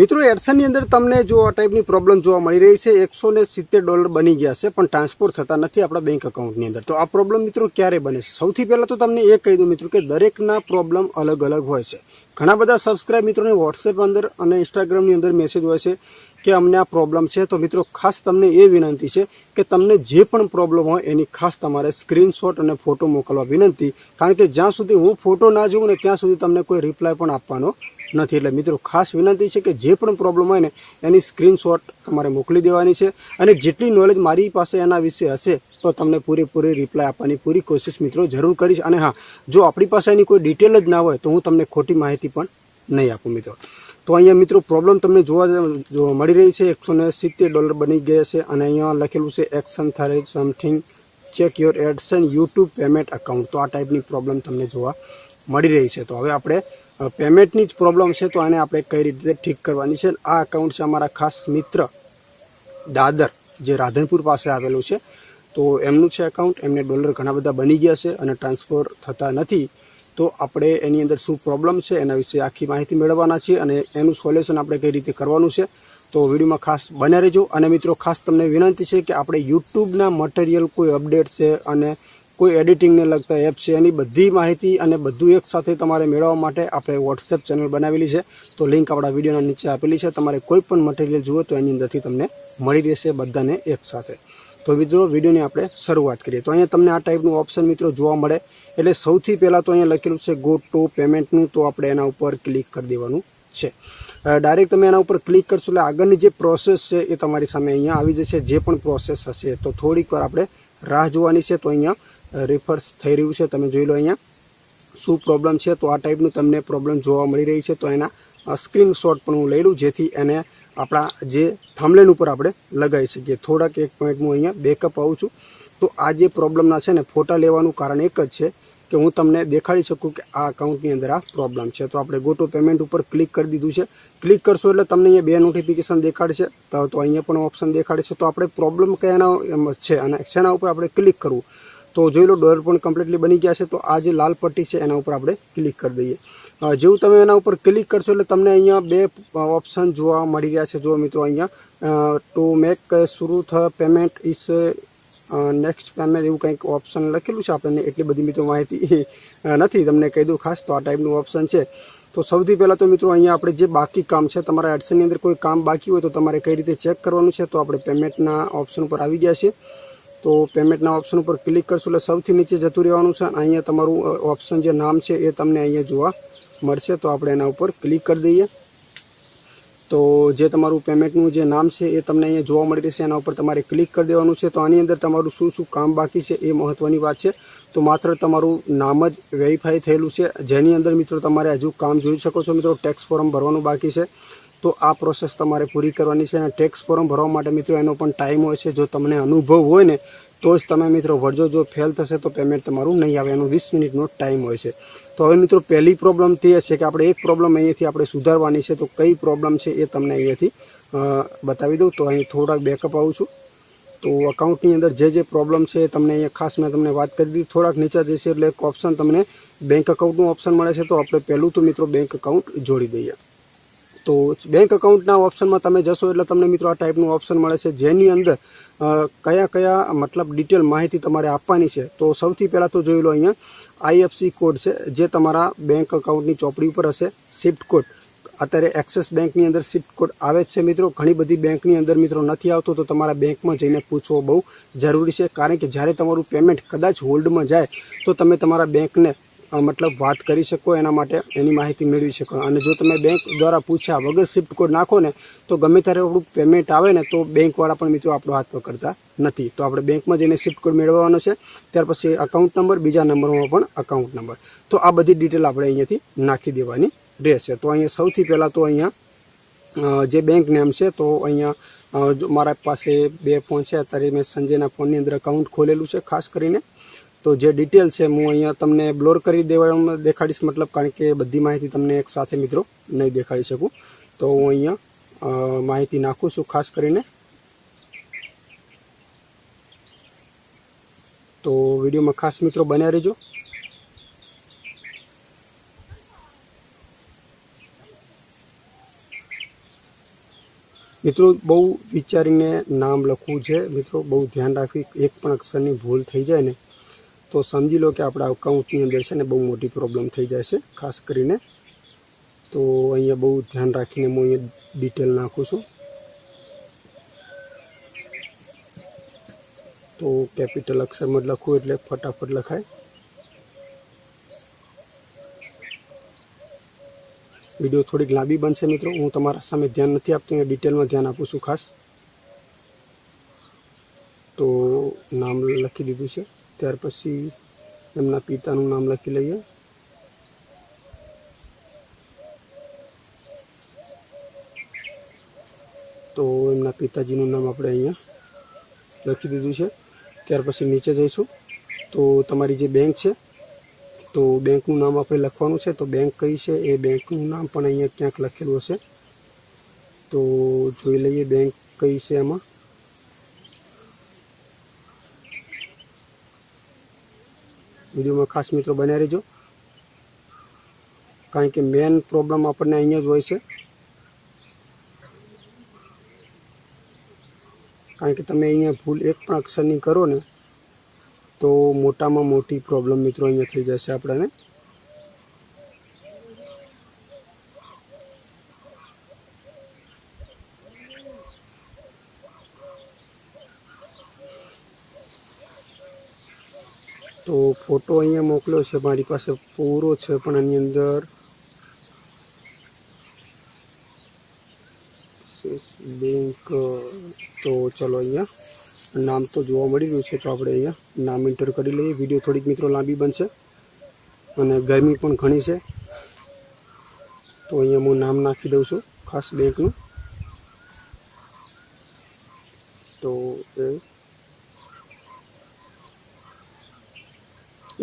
મિત્રો, એડસનની અંદર તમને જો આ ટાઈપની પ્રોબ્લેમ જોવા મળી રહી છે, એકસો ને સિત્તેર ડોલર બની ગયા છે, પણ ટ્રાન્સફર થતા નથી આપણા બેંક અકાઉન્ટની અંદર. તો આ પ્રોબ્લેમ મિત્રો ક્યારે બને છે? સૌથી પહેલાં તો તમને એ કહી દઉં મિત્રો કે દરેકના પ્રોબ્લેમ અલગ અલગ હોય છે. ઘણા બધા સબસ્ક્રાઇબ મિત્રોને વોટ્સએપ અંદર અને ઇન્સ્ટાગ્રામની અંદર મેસેજ હોય છે કે અમને આ પ્રોબ્લેમ છે. તો મિત્રો, ખાસ તમને એ વિનંતી છે કે તમને જે પણ પ્રોબ્લેમ હોય એની ખાસ તમારે સ્ક્રીનશોટ અને ફોટો મોકલવા વિનંતી. કારણ કે જ્યાં સુધી હું ફોટો ના જોઉં ને ત્યાં સુધી તમને કોઈ રિપ્લાય પણ આપવાનો નથી. એટલે મિત્રો, ખાસ વિનંતી છે કે જે પણ પ્રોબ્લેમ હોય ને, એની સ્ક્રીનશોટ તમારે મોકલી દેવાની છે. અને જેટલી નોલેજ મારી પાસે એના વિશે હશે, તો તમને પૂરેપૂરી રિપ્લાય આપવાની પૂરી કોશિશ મિત્રો જરૂર કરીશ. અને હા, જો આપણી પાસે એની કોઈ ડિટેલ જ ના હોય, તો હું તમને ખોટી માહિતી પણ નહીં આપું મિત્રો. તો અહીંયા મિત્રો પ્રોબ્લેમ તમને જોવા મળી રહી છે. એકસો ને સિત્તેર ડોલર બની ગયા છે. અને અહીંયા લખેલું છે એક્શન થાય something check your AdSense YouTube payment account તો આ ટાઈપની પ્રોબ્લેમ તમને જોવા મળી રહી છે. તો હવે આપણે પેમેન્ટની જ પ્રોબ્લેમ છે, તો આને આપણે કઈ રીતે ઠીક કરવાની છે? આ અકાઉન્ટ છે અમારા ખાસ મિત્ર દાદર, જે રાધનપુર પાસે આવેલું છે. તો એમનું છે એકાઉન્ટ એમને ડોલર ઘણા બધા બની ગયા છે અને ટ્રાન્સફર થતા નથી. તો આપણે એની અંદર શું પ્રોબ્લેમ છે, એના વિશે આખી માહિતી મેળવવાના છીએ અને એનું સોલ્યુશન આપણે કઈ રીતે કરવાનું છે, તો વિડીયોમાં ખાસ બન્યા રહેજો. અને મિત્રો, ખાસ તમને વિનંતી છે કે આપણે યુટ્યુબના મટીરિયલ કોઈ અપડેટ છે અને કોઈ એડિટિંગને લગતા એપ છે, એની બધી માહિતી અને બધું એક સાથે તમારે મેળવવા માટે આપણે વોટ્સએપ ચેનલ બનાવેલી છે. તો લિંક આપણા વિડીયોના નીચે આપેલી છે. તમારે કોઈ પણ મટીરિયલ જુઓ તો એની અંદરથી તમને મળી રહેશે બધાને એક સાથે. તો મિત્રો, વિડીયોની આપણે શરૂઆત કરીએ. તો અહીંયા તમને આ ટાઈપનું ઓપ્શન મિત્રો જોવા મળે. એટલે સૌથી પહેલાં તો અહીંયા લખેલું છે ગો ટુ પેમેન્ટનું તો આપણે એના ઉપર ક્લિક કરી દેવાનું છે. ડાયરેક્ટ તમે એના ઉપર ક્લિક કરશો એટલે આગળની જે પ્રોસેસ છે એ તમારી સામે અહીંયા આવી જશે, જે પણ પ્રોસેસ હશે. તો થોડીક વાર આપણે રાહ જોવાની છે. તો અહીંયા રિફર્સ થઈ રહ્યું છે, તમે જોઈ લો અહીંયા. શું પ્રોબ્લેમ છે? તો આ ટાઈપનું તમને પ્રોબ્લેમ જોવા મળી રહી છે, તો એના સ્ક્રીનશોટ પણ હું લઈ લઉં, જેથી એને આપણા જે થાંભલેન ઉપર આપણે લગાવી શકીએ. થોડાક એક પોઈન્ટ હું અહીંયા બેકઅપ આવું છું. તો આ જે પ્રોબ્લેમના છે ને, ફોટા લેવાનું કારણ એક જ છે કે હું તમને દેખાડી શકું કે આ અકાઉન્ટની અંદર આ પ્રોબ્લેમ છે. તો આપણે ગોટો પેમેન્ટ ઉપર ક્લિક કરી દીધું છે. ક્લિક કરશો એટલે તમને અહીંયા બે નોટિફિકેશન દેખાડશે. તો અહીંયા પણ ઓપ્શન દેખાડે છે તો આપણે પ્રોબ્લેમ કયાના છે અને શેના ઉપર આપણે ક્લિક કરવું? તો જોઈ લો, ડોલર પણ કમ્પ્લીટલી બની ગયા છે. તો આ જે લાલ પટ્ટી છે, એના ઉપર આપણે ક્લિક કરી દઈએ. જેવું તમે એના ઉપર ક્લિક કરશો એટલે તમને અહીંયા બે ઓપ્શન જોવા મળી રહ્યા છે. જો મિત્રો અહીંયા ટુ મેક શરૂ થ પેમેન્ટ ઇસ નેક્સ્ટ પેમેન્ટ એવું કંઈક ઓપ્શન લખેલું છે. આપણને એટલી બધી મિત્રો માહિતી નથી. તમને કહી દઉં ખાસ, તો આ ટાઈપનું ઓપ્શન છે. તો સૌથી પહેલાં તો મિત્રો અહીંયા આપણે જે બાકી કામ છે, તમારા એડસનની અંદર કોઈ કામ બાકી હોય તો તમારે કઈ રીતે ચેક કરવાનું છે, તો આપણે પેમેન્ટના ઓપ્શન ઉપર આવી ગયા છીએ. તો પેમેન્ટના ઓપ્શન ઉપર ક્લિક કરશું એટલે સૌથી નીચે જતું રહેવાનું છે. અહીંયા તમારું ઓપ્શન જે નામ છે એ તમને અહીંયા જોવા મળશે. તો આપણે એના ઉપર ક્લિક કરી દઈએ. તો જે તમારું પેમેન્ટનું જે નામ છે એ તમને અહીંયા જોવા મળી રહેશે. એના ઉપર તમારે ક્લિક કરી દેવાનું છે. તો આની અંદર તમારું શું શું કામ બાકી છે એ મહત્ત્વની વાત છે. તો માત્ર તમારું નામ જ વેરીફાઈ થયેલું છે. જેની અંદર મિત્રો તમારે હજુ કામ જોઈ શકો છો મિત્રો. ટેક્સ ફોર્મ ભરવાનું બાકી છે. તો આ પ્રોસેસ તમારે પૂરી કરવાની છે અને ટેક્સ ફોર્મ ભરવા માટે મિત્રો એનો પણ ટાઈમ હોય છે. જો તમને અનુભવ હોય ને, તો જ તમે મિત્રો ભરજો. જો ફેલ થશે તો પેમેન્ટ તમારું નહીં આવે. એનો વીસ મિનિટનો ટાઈમ હોય છે. તો હવે મિત્રો પહેલી પ્રોબ્લેમ તે છે કે આપણે એક પ્રોબ્લેમ અહીંયાથી આપણે સુધારવાની છે. તો કઈ પ્રોબ્લેમ છે એ તમને અહીંયાથી બતાવી દઉં. તો અહીં થોડાક બેકઅપ આવું છું. તો અકાઉન્ટની અંદર જે જે પ્રોબ્લેમ છે તમને અહીંયા ખાસ મેં તમને વાત કરી દીધી. થોડાક નીચા જશે એટલે એક ઓપ્શન તમને બેંક અકાઉન્ટનું ઓપ્શન મળે છે. તો આપણે પહેલું તો મિત્રો બેંક અકાઉન્ટ જોડી દઈએ. તો બેંક અકાઉન્ટના ઓપ્શનમાં તમે જશો એટલે તમને મિત્રો આ ટાઈપનું ઓપ્શન મળે છે. જેની અંદર કયા કયા, મતલબ ડિટેલ માહિતી તમારે આપવાની છે. તો સૌથી પહેલાં તો જોઈ લો અહીંયા આઈએફસી કોડ છે, જે તમારા બેંક અકાઉન્ટની ચોપડી ઉપર હશે. શિફ્ટ કોડ અત્યારે એક્સિસ બેંકની અંદર શિફ્ટ કોડ આવે છે મિત્રો. ઘણી બધી બેંકની અંદર મિત્રો નથી આવતો, તો તમારા બેંકમાં જઈને પૂછવો બહુ જરૂરી છે. કારણ કે જ્યારે તમારું પેમેન્ટ કદાચ હોલ્ડમાં જાય, તો તમે તમારા બેંકને મતલબ વાત કરી શકો એના માટે, એની માહિતી મેળવી શકો. અને જો તમે બેંક દ્વારા પૂછ્યા વગર શિફ્ટ કોડ નાખો ને, તો ગમે ત્યારે આપણું પેમેન્ટ આવે ને, તો બેંકવાળા પણ મિત્રો આપણો હાથ પકડતા નથી. તો આપણે બેંકમાં જઈને શિફ્ટ કોડ મેળવવાનો છે, ત્યાર પછી અકાઉન્ટ નંબર બીજા નંબરમાં પણ અકાઉન્ટ નંબર તો આ બધી ડિટેલ આપણે અહીંયાથી નાખી દેવાની રહેશે. તો અહીંયા સૌથી પહેલાં તો અહીંયા જે બેંક નેમ છે, તો અહીંયા મારા પાસે બે ફોન છે. અત્યારે મેં સંજયના ફોનની અંદર અકાઉન્ટ ખોલેલું છે, ખાસ કરીને તો જે ડિટેલ છે, હું અહીંયા તમને બ્લોર કરી દેવા દેખાડીશ, મતલબ કારણ કે બધી માહિતી તમને એક સાથે મિત્રો નહીં દેખાડી શકું. તો હું અહીંયા માહિતી નાખું છું ખાસ કરીને. તો વિડીયોમાં ખાસ મિત્રો બન્યા રહેજો. મિત્રો, બહુ વિચારીને નામ લખવું છે. મિત્રો, બહુ ધ્યાન રાખવી, એક પણ અક્ષરની ભૂલ થઈ જાય ને તો સમજી લો કે આપણા અકાઉન્ટની અંદર છે ને બહુ મોટી પ્રોબ્લેમ થઈ જાય છે, ખાસ કરીને. તો અહીંયા બહુ ધ્યાન રાખીને હું અહીંયા ડિટેલ નાખું છું. તો કેપિટલ અક્ષરમાં જ લખવું એટલે ફટાફટ લખાય. વીડિયો થોડીક લાંબી બનશે મિત્રો, હું તમારા સામે ધ્યાન નથી આપતો, અહીંયા ડિટેલમાં ધ્યાન આપું છું ખાસ. તો નામ લખી દીધું છે. ત્યાર પછી એમના પિતાનું નામ લખી લઈએ. તો એમના પિતાજીનું નામ આપણે અહીંયા લખી દીધું છે. ત્યાર પછી નીચે જઈશું. તો તમારી જે બેંક છે, તો બેંકનું નામ આપણે લખવાનું છે. તો બેંક કઈ છે, એ બેંકનું નામ પણ અહીંયા ક્યાંક લખેલું હશે. તો જોઈ લઈએ બેંક કઈ છે એમાં. વિડીયોમાં ખાસ મિત્રો બન્યા રહેજો. કારણ કે મેન પ્રોબ્લેમ આપણને અહીંયા જ હોય છે. કારણ કે તમે અહીંયા ભૂલ એક પણ અક્ષરની કરો ને, તો મોટામાં મોટી પ્રોબ્લેમ મિત્રો અહીંયા થઈ જશે આપણને. તો ફોટો અહીંયા મોકલ્યો છે, મારી પાસે પૂરો છે પણ એની અંદર બેંક તો ચલો અહીંયા. નામ તો જોવા મળી રહ્યું છે, તો આપણે અહીંયા નામ એન્ટર કરી લઈએ. વીડિયો થોડીક મિત્રો લાંબી બનશે અને ગરમી પણ ઘણી છે. તો અહીંયા હું નામ નાખી દઉં છું, ખાસ બેંકનું. તો એ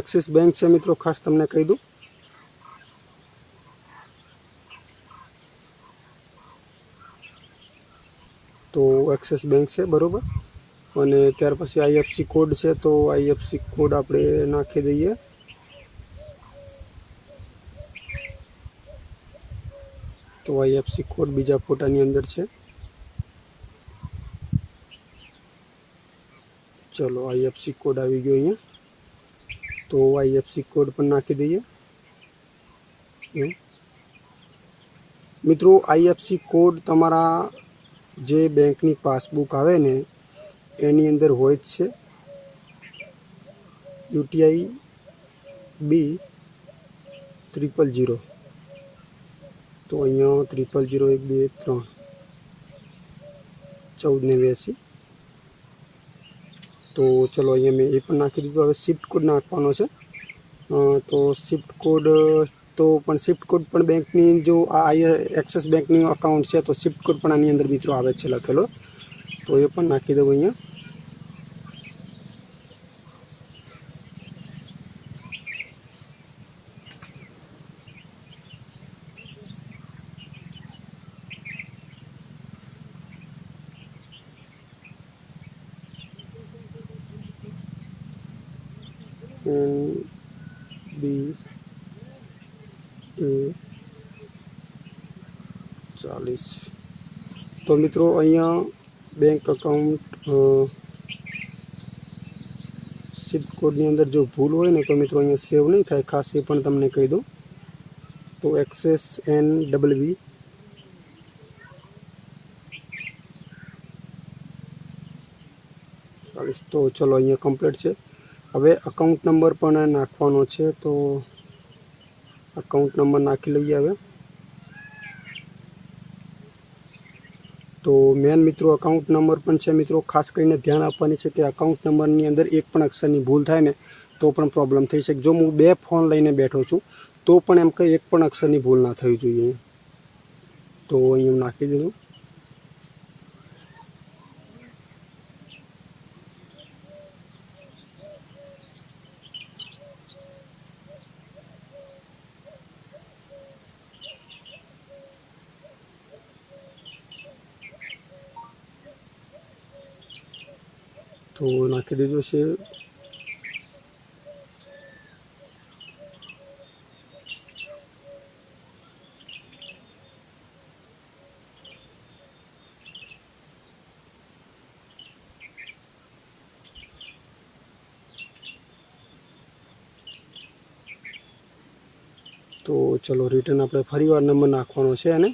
એક્સિસ બેંક છે મિત્રો, ખાસ તમને કહી દઉં. તો એક્સિસ બેંક છે, બરાબર. અને ત્યાર પછી આઈએફસી કોડ છે, તો આઈએફસી કોડ આપણે નાખી દઈએ. તો આઈએફસી કોડ બીજા ફોટાની અંદર છે. ચલો, આઈએફસી કોડ આવી ગયો અહીંયા. તો આઈએફસી કોડ પણ નાખી દઈએ. મિત્રો આઈએફસી કોડ તમારા જે બેંકની પાસબુક આવે ને એની અંદર હોય જ છે યુટીઆઈ બી ત્રિપલ જીરો તો અહીંયા ત્રિપલ જીરો એક બે ત્રણ ચૌદ નેવ્યાસી તો ચલો અહીંયા મેં એ પણ નાખી દીધું. હવે શિફ્ટ કોડ નાખવાનો છે. તો શિફ્ટ કોડ તો પણ શિફ્ટ કોડ પણ બેંકની જો આ એક્સિસ બેંકની અકાઉન્ટ છે, તો શિફ્ટ કોડ પણ આની અંદર મિત્રો આવે છે લખેલો. તો એ પણ નાખી દઉં અહીંયા. બી એ ચાલીસ. તો મિત્રો અહીંયા બેંક અકાઉન્ટ શિફ્ટ કોડની અંદર જો ભૂલ હોય ને તો મિત્રો અહીંયા સેવ નહીં થાય. ખાસ એ પણ તમને કહી દઉં. તો એક્સેસ એન ડબલ વી ચાલીસ. તો ચલો અહીંયા કમ્પ્લીટ છે. હવે અકાઉન્ટ નંબર પણ નાખવાનો છે, તો અકાઉન્ટ નંબર નાખી લઈએ હવે. તો મેન મિત્રો અકાઉન્ટ નંબર પણ છે મિત્રો, ખાસ કરીને ધ્યાન આપવાની છે કે અકાઉન્ટ નંબરની અંદર એક પણ અક્ષરની ભૂલ થાય ને, તો પણ પ્રોબ્લેમ થઈ શકે. જો હું બે ફોન લઈને બેઠો છું, તો પણ એમ કંઈ એક પણ અક્ષરની ભૂલ ના થવી જોઈએ. તો અહીં હું નાખી દીધું. તો નાખી દીધું છે તો ચલો રિટર્ન આપણે ફરી વાર નંબર નાખવાનો છે અને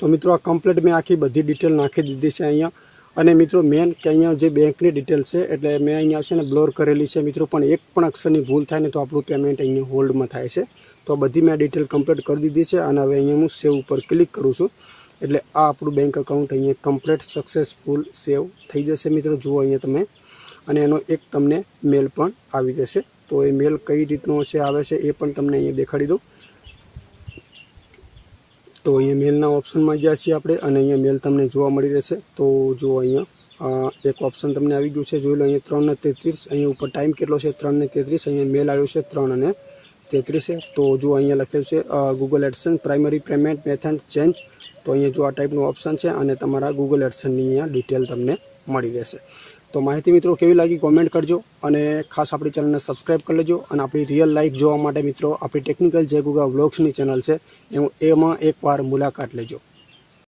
તો મિત્રો આ કમ્પ્લેટ મેં આખી બધી ડિટેલ નાખી દીધી છે અહીંયા. અને મિત્રો મેન કે અહીંયા જે બેંકની ડિટેલ છે, એટલે મેં અહીંયા છે ને બ્લોર કરેલી છે મિત્રો, પણ એક પણ અક્ષરની ભૂલ થાય ને તો આપણું પેમેન્ટ અહીંયા હોલ્ડમાં થાય છે. તો બધી મેં ડિટેલ કમ્પ્લીટ કરી દીધી છે અને હવે અહીંયા હું સેવ ઉપર ક્લિક કરું છું. એટલે આ આપણું બેંક અકાઉન્ટ અહીંયા કમ્પ્લીટ સક્સેસફુલ સેવ થઈ જશે મિત્રો, જુઓ અહીંયા તમે. અને એનો એક તમને મેલ પણ આવી જશે. તો એ મેલ કઈ રીતનો છે, આવે છે એ પણ તમને અહીંયા દેખાડી દઉં. તો અહીંયા મેલના ઓપ્શનમાં ગયા છીએ આપણે અને અહીંયા મેલ તમને જોવા મળી રહેશે. તો જો અહીંયા એક ઓપ્શન તમને આવી ગયું છે, જોઈ લો અહીંયા ત્રણ ને તેત્રીસ, અહીંયા ઉપર ટાઈમ કેટલો છે? ત્રણ ને તેત્રીસ, અહીંયા મેલ આવ્યો છે ત્રણ અને તેત્રીસે તો જો અહીંયા લખેલું છે Google AdSense primary payment method change તો અહીંયા જો આ ટાઈપનું ઓપ્શન છે અને તમારા ગૂગલ એડસનની અહીંયા ડિટેલ તમને મળી રહેશે. તો માહિતી મિત્રો કેવી લાગી કોમેન્ટ કરજો અને ખાસ આપણી ચેનલને સબસ્ક્રાઈબ કરી લેજો અને આપણી રિયલ લાઈફ જોવા માટે મિત્રો આપણી ટેકનિકલ જે ગુગા વ્લોગ્સની ચેનલ છે. એમાં એમાં એકવાર મુલાકાત લેજો.